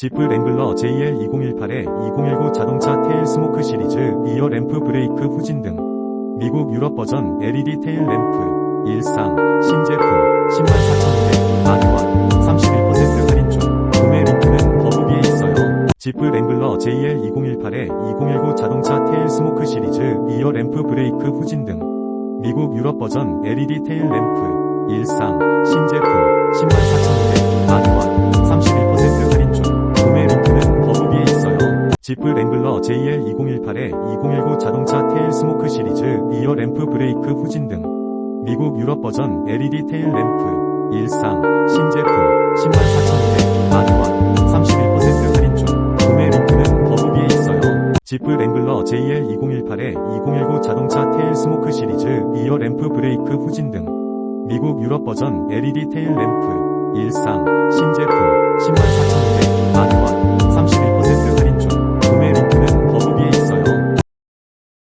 지프 랭글러 JL2018에 2019 자동차 테일 스모크 시리즈 리어 램프 브레이크 후진 등. 미국 유럽 버전 LED 테일 램프 일상 신제품 104,200 만원 31% 할인 중 구매 링크는 더보기에 있어요. 지프 랭글러 JL2018에 2019 자동차 테일 스모크 시리즈 리어 램프 브레이크 후진 등. 미국 유럽 버전 LED 테일 램프 일상 신제품 지프 랭글러 JL2018에 2019 자동차 테일 스모크 시리즈 리어 램프 브레이크 후진 등. 미국 유럽 버전 LED 테일 램프 일상 신제품 104,200 만원 31% 할인 중. 구매 링크는 더보기에 있어요. 지프 랭글러 JL2018에 2019 자동차 테일 스모크 시리즈 리어 램프 브레이크 후진 등. 미국 유럽 버전 LED 테일 램프 일상 신제품 104,200